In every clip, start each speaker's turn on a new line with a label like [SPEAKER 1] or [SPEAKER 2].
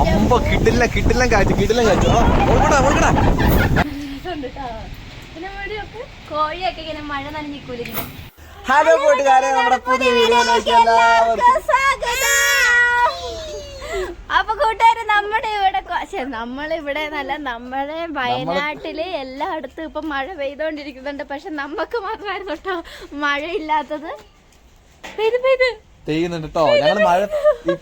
[SPEAKER 1] അമ്പ കിട്ടില്ല കിട്ടില്ല കാച്ചു കിട്ടില്ല ആ ഓൾക്കടാ ഓൾക്കടാ
[SPEAKER 2] കോഴിയൊക്കെ ഇങ്ങനെ മഴ നനഞ്ഞിക്കൂല
[SPEAKER 1] ഹലോ കൂട്ടുകാരെ നമ്മുടെ പുതിയ വീഡിയോയിലേക്ക് എല്ലാവർക്കും
[SPEAKER 2] അപ്പൊ കൂട്ടുകാര് നമ്മുടെ ഇവിടെ നമ്മളിവിടെ നല്ല നമ്മളെ വയനാട്ടിൽ എല്ലായിടത്തും ഇപ്പൊ മഴ പെയ്തോണ്ടിരിക്കുന്നുണ്ട്. പക്ഷെ നമുക്ക് മാത്രമായിരുന്നു കേട്ടോ മഴയില്ലാത്തത്. പെയ്ത് പെയ്ത്.
[SPEAKER 1] ചെയ്യുന്നുണ്ട് കേട്ടോ ഞങ്ങൾ മഴ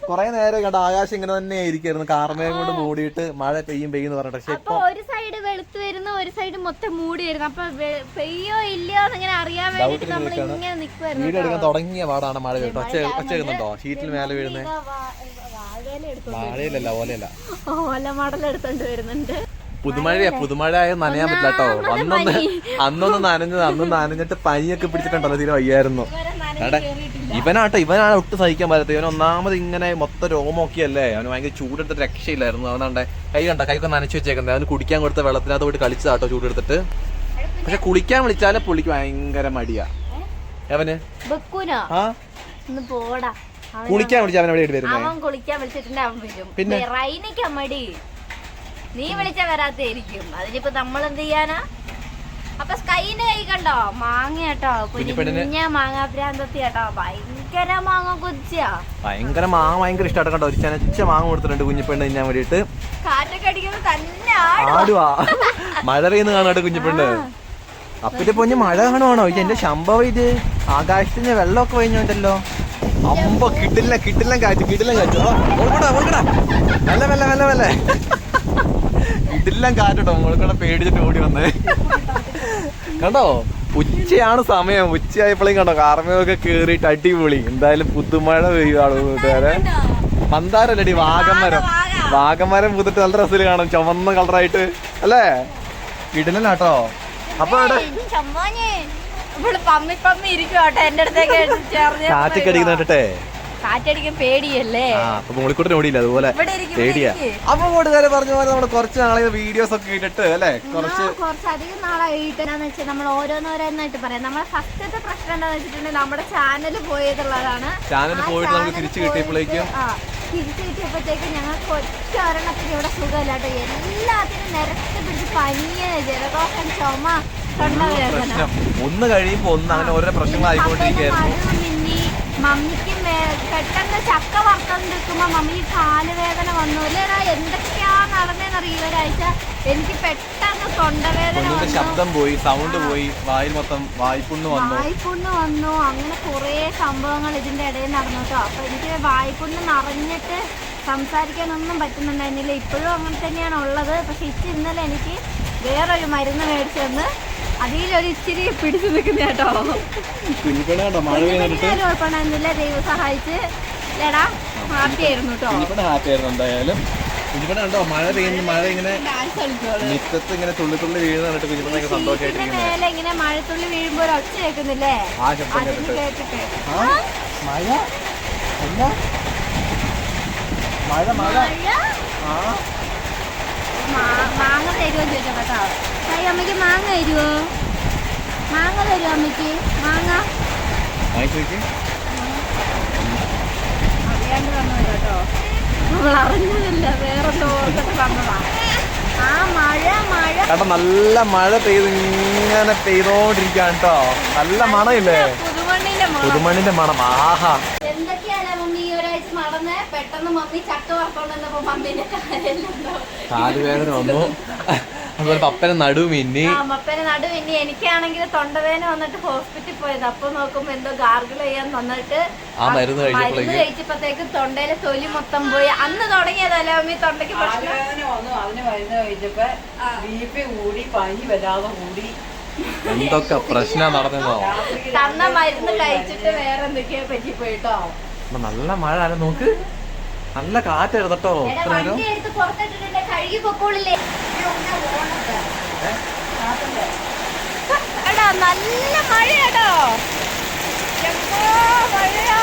[SPEAKER 1] കുറെ നേരം കണ്ട ആകാശം ഇങ്ങനെ തന്നെ ഇരിക്കായിരുന്നു കാർമേഘം കൊണ്ട് മൂടിയിട്ട് മഴ പെയ്യും പെയ്യുന്ന് പറഞ്ഞിട്ട്. പക്ഷെ
[SPEAKER 2] അപ്പൊ ഒരു സൈഡ് വെളുത്ത് വരുന്നു ഒരു സൈഡ് മൊത്തം മൂടി വരുന്നു അപ്പൊ പെയ്യോ ഇല്ലയോ എന്നിങ്ങനെ അറിയാൻ വേണ്ടിട്ട് നമ്മൾ ഇങ്ങനെ നിക്കുവായിരുന്നു
[SPEAKER 1] വീട് എടുക്കാൻ തുടങ്ങിയ പാടാണ് മഴ കേട്ടോ ഒച്ച ഒച്ച കേൾക്കുന്നുണ്ടോ ഷീറ്റിൽ മേലെ വീഴുന്നേ മഴയിലല്ല ഓലയല്ല
[SPEAKER 2] ഓല മടലെടുത്തോണ്ട് വരുന്നുണ്ട്.
[SPEAKER 1] പുതുമഴയാ പുതുമഴ ആയ നനയാൻ പറ്റില്ല കേട്ടോ. അന്നൊന്ന് അന്നൊന്ന് നനഞ്ഞത് അന്ന് നനഞ്ഞിട്ട് പനിയൊക്കെ പിടിച്ചിട്ടുണ്ടല്ലോ തീരെ വയ്യായിരുന്നു. എടാ ഇവനാട്ടോ ഇവനാണ് ഒട്ടും സഹിക്കാൻ പറ്റത്തില്ല ഇവൻ ഒന്നാമത് ഇങ്ങനെ മൊത്തം രോമൊക്കെ അല്ലേ അവന് ഭയങ്കര ചൂടെടുത്തിട്ട് രക്ഷയില്ലായിരുന്നു. അവനാണ്ടെ കൈ കണ്ട കൈക്കൊന്ന് നനച്ചു വെച്ചേക്കുന്നത് അവന് കുടിക്കാൻ കൊടുത്ത വെള്ളത്തിനകത്ത് പോയിട്ട് കളിച്ചതാട്ടോ ചൂടെടുത്തിട്ട്. പക്ഷെ കുളിക്കാൻ വിളിച്ചാലേ പുള്ളിക്ക് ഭയങ്കര മടിയാ. അവന്? ആ? കുളിക്കാൻ വിളിച്ചാൽ അവൻ എവിടെ വരുന്നത് പിന്നെ?
[SPEAKER 2] റൈനയ്ക്ക് മടി നീ വിളിച്ച വരാത്തായിരിക്കും അതിനിപ്പോ നമ്മൾ എന്ത് ചെയ്യാനാ? അപ്പൊ സ്കൈന്റെ കൈ കണ്ടോ? മാങ്ങ കേട്ടോ. കുഞ്ഞ മാങ്ങ പ്രാന്തത്തി കേട്ടോ. ഭയങ്കര മാങ്ങ കൊച്ചിയാ
[SPEAKER 1] ഭയങ്കര മാങ്ങ ഭയങ്കര ഇഷ്ടമായിട്ട് കണ്ടോ? ഒരു ചെനച്ച മാങ്ങ കൊടുത്തിട്ടുണ്ട് കുഞ്ഞിപ്പെണ്ണ് ഞാൻ വേണ്ടിയിട്ട്.
[SPEAKER 2] കാറ്റൊക്കെ അടിക്കുന്നത് തന്നെ ആടും
[SPEAKER 1] ആടുവാ. മഴ പെയ്യുന്ന കാണാട്ട് കുഞ്ഞിപ്പെണ്ണ്. അപ്പിന്റെ പൊഞ്ഞ് മഴ കാണുവാണോ? ഇത് എന്റെ ശമ്പവം ഇത്. ആകാശത്തിന് വെള്ളമൊക്കെ കഴിഞ്ഞുണ്ടല്ലോ അമ്പ കിട്ടില്ല കിട്ടില്ല കാറ്റ് കിട്ടില്ല കാറ്റ്. ഓൾക്കടാ മെല്ലെ മെല്ലെ മെല്ലെ കിട്ടില്ല കാറ്റോ കൂടെ പേടിച്ചിട്ട് ഓടി വന്നേ. കണ്ടോ? ഉച്ചയാണ് സമയം. ഉച്ചയായപ്പോഴേക്കും കണ്ടോ? കാർമയൊക്കെ കേറിയിട്ട് അടിപൊളി. എന്തായാലും പുതുമഴ പെയ്യുവാണ് കൂട്ടുകാരെ മന്ദാരല്ലടി വാഗമരം. വാഗമരം പുതിട്ട് നല്ല രസത്തിൽ കാണും. ചുവന്ന കളറായിട്ട്. അല്ലേ? ഇടലാട്ടോ അപ്പൊ അവിടെ കാറ്റൊക്കെ കേട്ടെ
[SPEAKER 2] കാറ്റടിക്കാൻ പേടിയല്ലേ?
[SPEAKER 1] അപ്പൊ മോളിക്കൂട്ടിന് ഓടിയില്ല? അതുപോലെ പേടിയാ. അപ്പൊ കൂട്ടുകാരെ പറഞ്ഞ പോലെ നമ്മൾ കുറച്ച് നാളെ വീഡിയോസ് ഒക്കെ ഇട്ടിട്ട് അല്ലെ? കുറച്ച്
[SPEAKER 2] കുറച്ചധികം നാളായിട്ട് എന്താന്ന് വെച്ചാൽ നമ്മൾ ഓരോന്നോരോന്നായിട്ട് പറയാം. നമ്മുടെ ഫസ്റ്റത്തെ പ്രശ്നം എന്താണെന്ന് വെച്ചിട്ടുണ്ടെങ്കിൽ നമ്മുടെ ചാനൽ പോയതുള്ളതാണ്
[SPEAKER 1] ചാനൽ പോയിട്ട് നമുക്ക് തിരിച്ചു കിട്ടിയപ്പോഴേക്കും
[SPEAKER 2] തിരിച്ചു കിട്ടിയപ്പോഴത്തേക്ക് ഞങ്ങൾക്ക് ഒറ്റ ഒരെണ്ണത്തിന് ഇവിടെ സുഖമില്ല കേട്ടോ. എല്ലാത്തിനും നിരത്തി പിടിച്ച് പനിയ ജലദോഷം ചുമ
[SPEAKER 1] ഒന്ന് കഴിയുമ്പോ ഒന്ന് അങ്ങനെ ഓരോ പ്രശ്നങ്ങളായിക്കൊണ്ടിരിക്കുകയായിരുന്നു.
[SPEAKER 2] മമ്മിക്ക് പെട്ടെന്ന് ചക്ക വറുത്തോണ്ടിരിക്കുമ്പോ മമ്മി കാലുവേദന വന്നു. അല്ലേടാ എന്തൊക്കെയാ നടന്നേന്നറിയ ഒരാഴ്ച എനിക്ക് പെട്ടെന്ന് തൊണ്ടവേദന വന്നു.
[SPEAKER 1] ശബ്ദം പോയി സൗണ്ട് പോയി വായിൽ മൊത്തം വായ്പുണ്ണ് വന്നു.
[SPEAKER 2] വായ്പുണ്ണ് വന്നു. അങ്ങനെ കുറേ സംഭവങ്ങൾ ഇതിന്റെ ഇടയിൽ നടന്നു കേട്ടോ. അപ്പൊ എനിക്ക് വായ്പുണ്ണ് നിറഞ്ഞിട്ട് സംസാരിക്കാനൊന്നും പറ്റുന്നുണ്ടായിരുന്നില്ല. ഇപ്പോഴും അങ്ങനെ തന്നെയാണ് ഉള്ളത്. പക്ഷെ ഇച്ച് ഇന്നലെ എനിക്ക് വേറൊരു മരുന്ന് മേടിച്ചു തന്ന്. അതിലൊരു ഇച്ചിരി പിടിച്ചു നിൽക്കുന്ന കേട്ടോ.
[SPEAKER 1] കുഞ്ഞിപ്പണ മഴ പെയ്തിട്ട്
[SPEAKER 2] ദൈവം സഹായിച്ച്. ലേടാ ഹാപ്പി ആയിരുന്നു കേട്ടോ.
[SPEAKER 1] കുഞ്ഞിപ്പണ ഹാപ്പി ആയിരുന്നു എന്തായാലും. കുഞ്ഞിപ്പണ കണ്ടോ മഴ പെയ്യുന്ന മഴ ഇങ്ങനെ മിറ്റത്ത് ഇങ്ങനെ തുള്ളി തുള്ളി വീഴുന്ന കണ്ടിട്ട്
[SPEAKER 2] ഇങ്ങനെ വീഴുമ്പോ ഒരു ഒച്ച കേൾക്കുന്നില്ലേ?
[SPEAKER 1] ആ ശബ്ദം കേട്ടിട്ട്? മഴ? മഴ മഴ.
[SPEAKER 2] മഴ?
[SPEAKER 1] ആ.
[SPEAKER 2] മാങ്ങ തരുമോ ചോദിച്ചോ കേട്ടോ. കൈ അമ്മയ്ക്ക് മാങ്ങ തരുമോ മാങ്ങ തരുമോ അമ്മയ്ക്ക്? മാങ്ങ? അറിയാണ്ട് വന്നു കേട്ടോ. നമ്മൾ അറിഞ്ഞതില്ല വേറെ ഓർത്തിട്ട് വന്നതാ. ആ മഴ മഴ.
[SPEAKER 1] കാരണം നല്ല മഴ പെയ്ത് ഇങ്ങനെ പെയ്തോണ്ടിരിക്കാണ് കേട്ടോ. നല്ല മണമില്ലേ?
[SPEAKER 2] പുതുമണ്ണിന്റെ മണം.
[SPEAKER 1] പുതുമണ്ണിന്റെ മണം. ആഹാ
[SPEAKER 2] എന്തൊക്കെയാണ് മമ്മി ഈ ഒരാഴ്ച നടന്നേ പെട്ടെന്ന് മമ്മി ചക്ക വറുത്തോണ്ടെന്നപ്പോ മമ്മീന്റെ കാലെല്ലാം
[SPEAKER 1] കാലുവേദന വന്നു. അതുപോലെ പപ്പനെ നടുവ് മിന്നി.
[SPEAKER 2] ആ മപ്പേനെ നടു എനിക്കാണെങ്കിൽ തൊണ്ടവേദന വന്നിട്ട് ഹോസ്പിറ്റലിൽ പോയത്. അപ്പൊ നോക്കുമ്പോ എന്തോ ഗാർഗിൾ ചെയ്യാൻ വന്നിട്ട്
[SPEAKER 1] ആ മരുന്ന് കഴിച്ചപ്പോഴേക്ക്.
[SPEAKER 2] മരുന്ന് കഴിച്ചപ്പോഴത്തേക്ക് തൊണ്ടയിലെ തൊലി മൊത്തം പോയി. അന്ന് തുടങ്ങിയതല്ലേ മമ്മി തൊണ്ടയ്ക്ക് പ്രശ്നം?
[SPEAKER 3] വന്നു. അതിന് മരുന്ന് കഴിച്ചപ്പോ ബി പി കൂടി പനി വരാതെ കൂടി.
[SPEAKER 1] എന്തൊക്കെ പ്രശ്നം നടന്നോ
[SPEAKER 2] തന്ന മരുന്ന് കഴിച്ചിട്ട് വേറെ എന്തൊക്കെയാ പറ്റി പോയിട്ടോ
[SPEAKER 1] നല്ല മഴ അല്ല നോക്ക്. നല്ല കാറ്റായിരുന്നു കേട്ടോ. ഇത്ര നേരം.
[SPEAKER 2] എടാ നല്ല മഴയാട്ടോ. മഴയാ?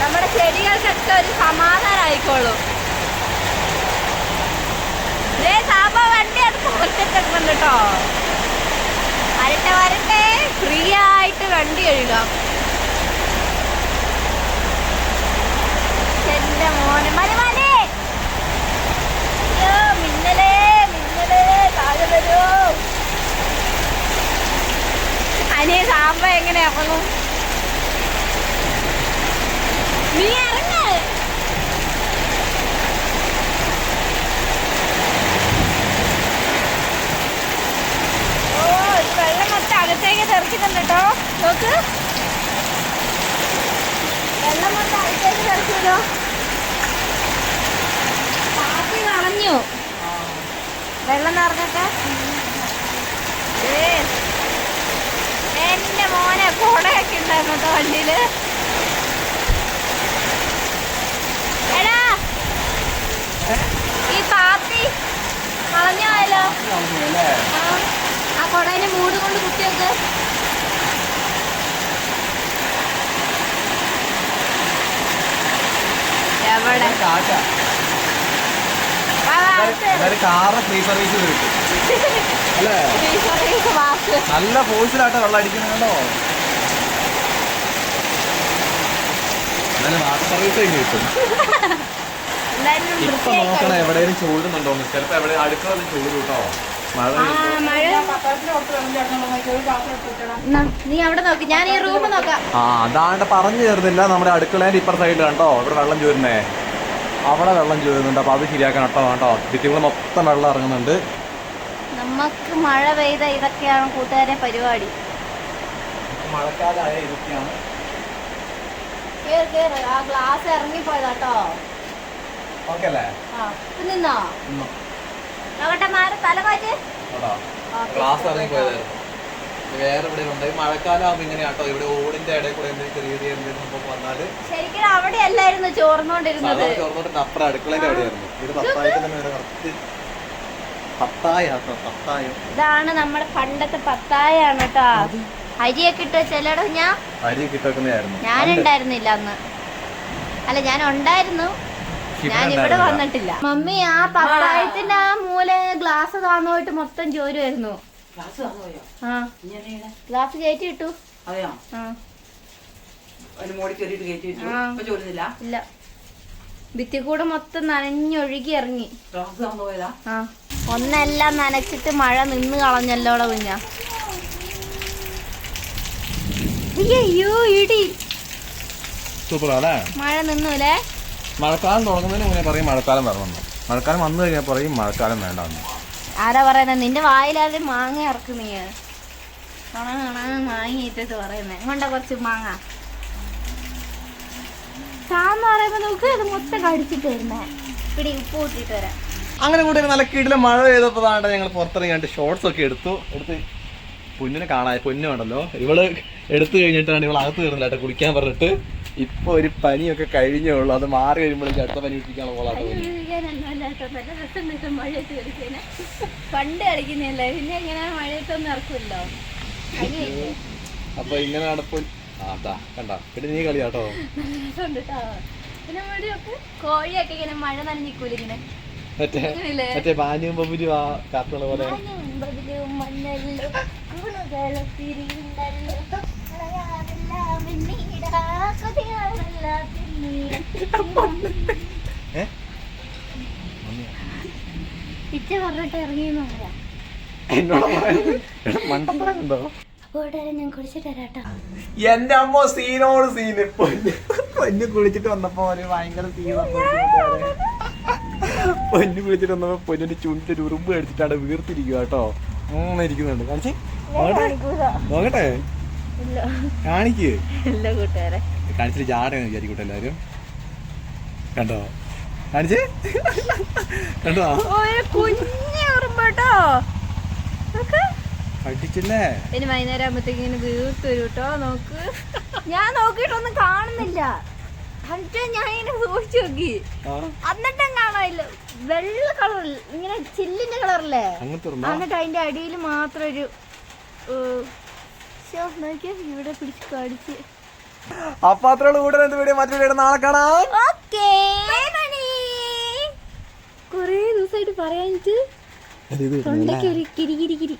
[SPEAKER 2] നമ്മുടെ ചെടികൾക്കൊക്കെ ഒരു സമാധാനം ആയിക്കോളൂ സാബ വണ്ടി അത് പുറത്തിട്ടിട്ടുണ്ട് കേട്ടോ. വരട്ടെ വരട്ടെ. ഫ്രീ ആയിട്ട് വണ്ടി കഴുകാം. സാമ്പ എങ്ങനെ ഇറങ്ങും നീ ഇറങ്ങ. ഓ വെള്ളം മൊത്തം അകത്തേക്ക് തെറിക്കുന്നുണ്ട് കേട്ടോ. നോക്ക്. വെള്ളം മൊത്തം അകത്തേക്ക് തെറിക്കുമല്ലോ പാത്തി കളഞ്ഞു. വെള്ളം നിറഞ്ഞൊക്കെ എന്റെ മോനെ കോടയൊക്കെ ഉണ്ടായിരുന്നു കേട്ടോ വണ്ടിയിൽ. എടാ ഈ പാത്തി കളഞ്ഞായല്ലോ ആ, ആ കുടേനെ മൂട് കൊണ്ട് കുത്തിയൊക്കെ എവിടെ
[SPEAKER 1] കാറ്റാ
[SPEAKER 2] വാ, വാ, അടുത്ത്.
[SPEAKER 1] എന്തായാലും കാറ് ഫ്രീ സർവീസ് കിട്ടും. അല്ലേ. നല്ല ഫോഴ്സിലായിട്ട് വെള്ളം അടിക്കുന്നുണ്ടോ എന്നാലും വാട്ടർ സർവീസ് കഴിഞ്ഞ് കിട്ടും.
[SPEAKER 2] എന്തായാലും
[SPEAKER 1] ഇപ്പൊ
[SPEAKER 2] വൃത്തിയായി
[SPEAKER 1] നോക്കണം എവിടെയും ചൂടുന്നുണ്ടോ ചിലപ്പോ എവിടെ അടുക്കള ചൂട് കേട്ടോ?
[SPEAKER 2] നീ അവിടെ നോക്ക്. ഞാൻ ഈ റൂം നോക്കാം.
[SPEAKER 1] ആ അതാണ്ട് പറഞ്ഞു ചേർന്നില്ല. നമ്മുടെ അടുക്കളേന്റെ ഇപ്പുറ സൈഡിൽ കണ്ടോ? ഇവിടെ വെള്ളം ചോരുന്നേ. അവിടെ വെള്ളം ചോരുന്നുണ്ട്. അപ്പൊ അത് ശരിയാക്കണം കേട്ടോ കേട്ടോ ഭിത്തികൾ മൊത്തം വെള്ളം ഇറങ്ങുന്നുണ്ട്.
[SPEAKER 2] നമുക്ക് മഴ പെയ്ത ഇതൊക്കെയാണ് കൂട്ടുകാരെ പരിപാടി.
[SPEAKER 1] മഴക്കാലായ ഇതൊക്കെയാണ്.
[SPEAKER 2] കേറ് കേറ്. ആ ഗ്ലാസ് ഇറങ്ങിപ്പോയതാട്ടോ
[SPEAKER 1] ഓക്കെ അല്ലേ?
[SPEAKER 2] ആ നിന്നോ? നോക്കട്ടെ മാറി തല മാറ്റ്.
[SPEAKER 1] ക്ലാസ് ഇറങ്ങി പോയതായിരുന്നു വേറെ ഇവിടെ ഉണ്ട്. മഴക്കാലം ആകുമ്പോൾ ഇങ്ങനെയാട്ടോ ഇവിടെ ഓടിന്റെ ഇടയിൽ കൂടെ എന്തെങ്കിലും ചെറിയ ചെറിയ എന്തെങ്കിലും സംഭവം വന്നാൽ
[SPEAKER 2] ശരിക്കും അവിടെ അല്ലായിരുന്നു ചോർന്നോണ്ടിരുന്നത്
[SPEAKER 1] ചോർന്നോട്ടിന്റെ അപ്പുറം അടുക്കളേന്റെ അവിടെയായിരുന്നു. ഇത് പത്തായത്തിന്റെ മേലെ കറക്റ്റ് പത്തായ കേട്ടോ പത്തായം.
[SPEAKER 2] ഇതാണ് നമ്മുടെ പണ്ടത്തെ പത്തായാണ് കേട്ടോ അരിയൊക്കെ ഇട്ട് ചിലട ഞാൻ?
[SPEAKER 1] കിട്ടക്കുന്നതായിരുന്നു
[SPEAKER 2] ഞാനുണ്ടായിരുന്നില്ല അന്ന്. അല്ല ഞാൻ ഉണ്ടായിരുന്നു. ഞാൻ ഇവിടെ വന്നിട്ടില്ല. മമ്മി ആ പത്തായത്തിന്റെ ആ മൂല ഗ്ലാസ് താന്നോയിട്ട് മൊത്തം ജോലി
[SPEAKER 3] ഗ്ലാസ്
[SPEAKER 2] ഗ്ലാസ് കയറ്റി ഇട്ടു.
[SPEAKER 3] അതെയോ? മോടി കയറിയിട്ട് കയറ്റി
[SPEAKER 2] ആ.
[SPEAKER 3] ചോരുന്നില്ല?
[SPEAKER 2] ഇല്ല. ഭിത്തി കൂടെ മൊത്തം നനഞ്ഞൊഴുകി ഇറങ്ങി. ആ. ഒന്നെല്ലാം നനച്ചിട്ട് മഴ നിന്ന് കളഞ്ഞല്ലോ കുഞ്ഞ. അയ്യോ ഇടി.
[SPEAKER 1] സൂപ്പർ അല്ലേ
[SPEAKER 2] മഴ നിന്നൂലേ
[SPEAKER 1] മഴക്കാലം തുടങ്ങുന്നതിന് മുന്നേ പറയും മഴക്കാലം വരണമെന്ന്. മഴക്കാലം വന്നു കഴിഞ്ഞാൽ പറയും മഴക്കാലം വേണ്ടെന്ന്.
[SPEAKER 2] ആരാ പറയുന്നത് നിന്റെ വായിലാതെ മാങ്ങ ഇറക്ക് നീ. കണ കണ മാങ്ങ ഇട്ടിട്ട് കൊണ്ട കുറച്ച്
[SPEAKER 1] അങ്ങനെ കൂടി നല്ല കീഴിലെ മഴ പെയ്തപ്പോൾ താണ്ട ഞങ്ങൾ പുറത്തിറങ്ങി കണ്ട് ഷോർട്സ് ഒക്കെ എടുത്തു. എടുത്ത് പൊന്നിനെ കാണാൻ പൊന്നുണ്ടല്ലോ ഇവൾ എടുത്തു കഴിഞ്ഞിട്ടാണ് ഇവൾ അകത്ത് കയറുന്നില്ല കുളിക്കാൻ പറഞ്ഞിട്ട്. ഇപ്പൊ ഒരു പനിയൊക്കെ കഴിഞ്ഞേ ഉള്ളൂ. അത് മാറി വരുമ്പോഴേക്കും അടുത്ത പനി പിടിക്കാനുള്ള പോലാട്ടോ
[SPEAKER 2] പണ്ട് കളിക്കുന്നല്ലേ പിന്നെ ഇങ്ങനെ മഴയത്തൊന്നും ഇറക്കുമല്ലോ
[SPEAKER 1] അപ്പൊ ഇങ്ങനെ നടപ്പു. അതാ കണ്ട. പിന്നെ നീ കളിയാട്ടോ.
[SPEAKER 2] പിന്നെ കോഴിയൊക്കെ ഇങ്ങനെ മഴ നനഞ്ഞിക്കൂല ഇങ്ങനെ?
[SPEAKER 1] മറ്റേ ബാന്യം ആ പോലെ.
[SPEAKER 2] ഇച്ച പറഞ്ഞിട്ട് ഞാൻ
[SPEAKER 1] എന്റെ അമ്മ സീനോട് സീന്. പൊന്ന് കുളിച്ചിട്ട് വന്നപ്പോ ഒരു ഭയങ്കര സീനാണ് പൊന്ന് കുളിച്ചിട്ട് വന്നപ്പോ പൊന്നിന്റെ ചുണ്ടിട്ട് ഉറുമ്പ് അടിച്ചിട്ടാണ് വീർത്തിരിക്കുക കേട്ടോ. അങ്ങനെ ഇരിക്കുന്നുണ്ട്. കാണിച്ചേ? നോക്കട്ടെ? കാണിക്ക്. കാണിച്ചിട്ട് ജാടയെന്ന് വിചാരിക്കട്ടെ എല്ലാരും. കണ്ടോ? കാണിച്ചേ? കണ്ടോ?
[SPEAKER 2] ഒരു
[SPEAKER 1] പഠിച്ചില്ലേ?
[SPEAKER 2] ഇനി വൈകുന്നേരം ആകുമ്പത്തേക്ക് ഇങ്ങനെ വീർത്ത് വരും കേട്ടോ നോക്ക്. ഞാൻ നോക്കിയിട്ടൊന്നും കാണുന്നില്ല. എന്നിട്ട് ഞാൻ ഇങ്ങനെ സൂക്ഷിച്ചു നോക്കി. എന്നിട്ടും കാണാനില്ല. വെള്ള കളർ ഇങ്ങനെ ചില്ലിന്റെ കളറല്ലേ? എന്നിട്ട് അതിന്റെ അടിയിൽ മാത്രം ഒരു നോക്കിയാ ഇവിടെ പിടിച്ച് കാണിച്ച്.
[SPEAKER 1] അപ്പൊ അത്രയുള്ള കൂടുതൽ വീഡിയോ മറ്റു നാളെ കാണാം.
[SPEAKER 2] കൊറേ ദിവസമായിട്ട് പറയാനിട്ട് തൊണ്ടയ്ക്ക് ഒരു കിരി കിരി കിരി